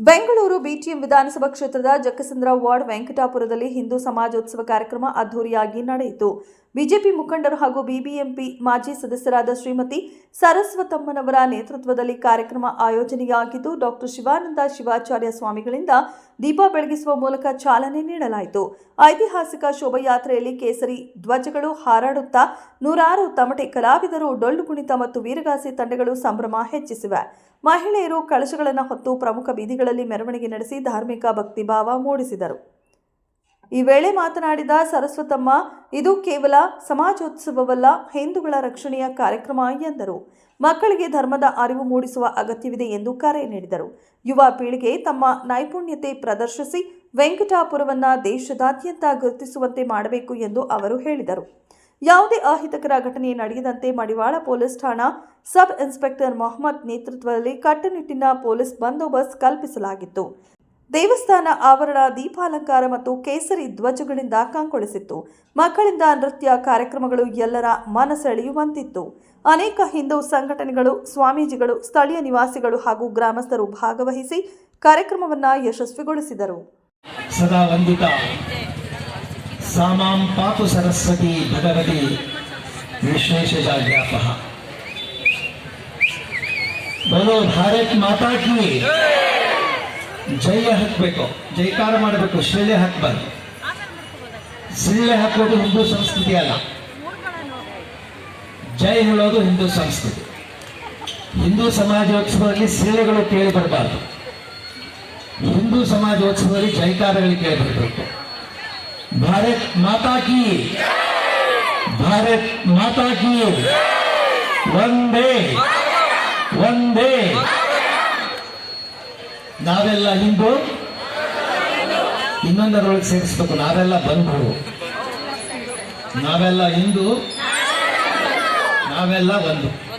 Bengaluru BTM ವಿಧಾನಸಭಾ ಕ್ಷೇತ್ರದ Jakkasandra ward ವೆಂಕಟಾಪುರದಲ್ಲಿ ಹಿಂದೂ ಸಮಾಜೋತ್ಸವ ಕಾರ್ಯಕ್ರಮ ಅದ್ದೂರಿಯಾಗಿ ನಡೆಯಿತು. ಬಿಜೆಪಿ ಮುಖಂಡರು ಹಾಗೂ ಬಿಬಿಎಂಪಿ ಮಾಜಿ ಸದಸ್ಯರಾದ ಶ್ರೀಮತಿ ಸರಸ್ವತಮ್ಮನವರ ನೇತೃತ್ವದಲ್ಲಿ ಕಾರ್ಯಕ್ರಮ ಆಯೋಜನೆಯಾಗಿದ್ದು, ಡಾಕ್ಟರ್ ಶಿವಾನಂದ ಶಿವಾಚಾರ್ಯ ಸ್ವಾಮಿಗಳಿಂದ ದೀಪ ಬೆಳಗಿಸುವ ಮೂಲಕ ಚಾಲನೆ ನೀಡಲಾಯಿತು. ಐತಿಹಾಸಿಕ ಶೋಭಾಯಾತ್ರೆಯಲ್ಲಿ ಕೇಸರಿ ಧ್ವಜಗಳು ಹಾರಾಡುತ್ತಾ, ನೂರಾರು ತಮಟೆ ಕಲಾವಿದರು ಡೊಳ್ಳು ಕುಣಿತ ಮತ್ತು ವೀರಗಾಸಿ ತಂಡಗಳು ಸಂಭ್ರಮ ಹೆಚ್ಚಿಸಿವೆ. ಮಹಿಳೆಯರು ಕಳಶಗಳನ್ನು ಹೊತ್ತು ಪ್ರಮುಖ ಬೀದಿಗಳಲ್ಲಿ ಮೆರವಣಿಗೆ ನಡೆಸಿ ಧಾರ್ಮಿಕ ಭಕ್ತಿಭಾವ ಮೂಡಿಸಿದರು. ಈ ವೇಳೆ ಮಾತನಾಡಿದ ಸರಸ್ವತಮ್ಮ, ಇದು ಕೇವಲ ಸಮಾಜೋತ್ಸವವಲ್ಲ, ಹಿಂದೂಗಳ ರಕ್ಷಣೆಯ ಕಾರ್ಯಕ್ರಮ ಎಂದರು. ಮಕ್ಕಳಿಗೆ ಧರ್ಮದ ಅರಿವು ಮೂಡಿಸುವ ಅಗತ್ಯವಿದೆ ಎಂದು ಕರೆ ನೀಡಿದರು. ಯುವ ಪೀಳಿಗೆ ತಮ್ಮ ನೈಪುಣ್ಯತೆ ಪ್ರದರ್ಶಿಸಿ ವೆಂಕಟಾಪುರವನ್ನು ದೇಶದಾದ್ಯಂತ ಗುರುತಿಸುವಂತೆ ಮಾಡಬೇಕು ಎಂದು ಅವರು ಹೇಳಿದರು. ಯಾವುದೇ ಅಹಿತಕರ ಘಟನೆ ನಡೆಯದಂತೆ ಮಡಿವಾಳ ಪೊಲೀಸ್ ಠಾಣಾ ಸಬ್ ಇನ್ಸ್ಪೆಕ್ಟರ್ ಮೊಹಮ್ಮದ್ ನೇತೃತ್ವದಲ್ಲಿ ಕಟ್ಟುನಿಟ್ಟಿನ ಪೊಲೀಸ್ ಬಂದೋಬಸ್ತ್ ಕಲ್ಪಿಸಲಾಗಿತ್ತು. ದೇವಸ್ಥಾನ ಆವರಣ, ದೀಪಾಲಂಕಾರ ಮತ್ತು ಕೇಸರಿ ಧ್ವಜಗಳಿಂದ ಕಂಗೊಳಿಸಿತ್ತು. ಮಕ್ಕಳಿಂದ ನೃತ್ಯ ಕಾರ್ಯಕ್ರಮಗಳು ಎಲ್ಲರ ಮನಸೆಳೆಯುವಂತಿತ್ತು ಅನೇಕ ಹಿಂದೂ ಸಂಘಟನೆಗಳು, ಸ್ವಾಮೀಜಿಗಳು, ಸ್ಥಳೀಯ ನಿವಾಸಿಗಳು ಹಾಗೂ ಗ್ರಾಮಸ್ಥರು ಭಾಗವಹಿಸಿ ಕಾರ್ಯಕ್ರಮವನ್ನು ಯಶಸ್ವಿಗೊಳಿಸಿದರು. ಸದಾ ವಂದಿತ. ಸಾಮಾಂ ಪಾತು ಸರಸ್ವತಿ ಭಗವತಿ ಕಿ. ಜಯ ಹಾಕ್ಬೇಕು, ಜೈಕಾರ ಮಾಡಬೇಕು ಶಿಳ್ಳೆ ಹಾಕಬಾರ್ದು. ಸಿಳ್ಳೆ ಹಾಕೋದು ಹಿಂದೂ ಸಂಸ್ಕೃತಿ ಅಲ್ಲ. ಜೈ ಹೇಳೋದು ಹಿಂದೂ ಸಂಸ್ಕೃತಿ. ಹಿಂದೂ ಸಮಾಜೋತ್ಸವದಲ್ಲಿ ಸಿಳ್ಳೆಗಳು ಕೇಳಿ ಬರಬಾರ್ದು ಹಿಂದೂ ಸಮಾಜೋತ್ಸವದಲ್ಲಿ ಜೈಕಾರಗಳು ಕೇಳಿ ಬರಬೇಕು ಭಾರತ್ ಮಾತಾ ಕಿ ಭಾರತ್ ಮಾತಾ ಕಿ ಒಂದೇ ಒಂದೇ ನಾವೆಲ್ಲ ಹಿಂದೂ? ಇನ್ನೊಂದರೊಳಗೆ ಸೇರಿಸ್ಬೇಕು. ನಾವೆಲ್ಲ ಬಂಧು. ನಾವೆಲ್ಲ ಹಿಂದೂ? ನಾವೆಲ್ಲ ಒಂದು.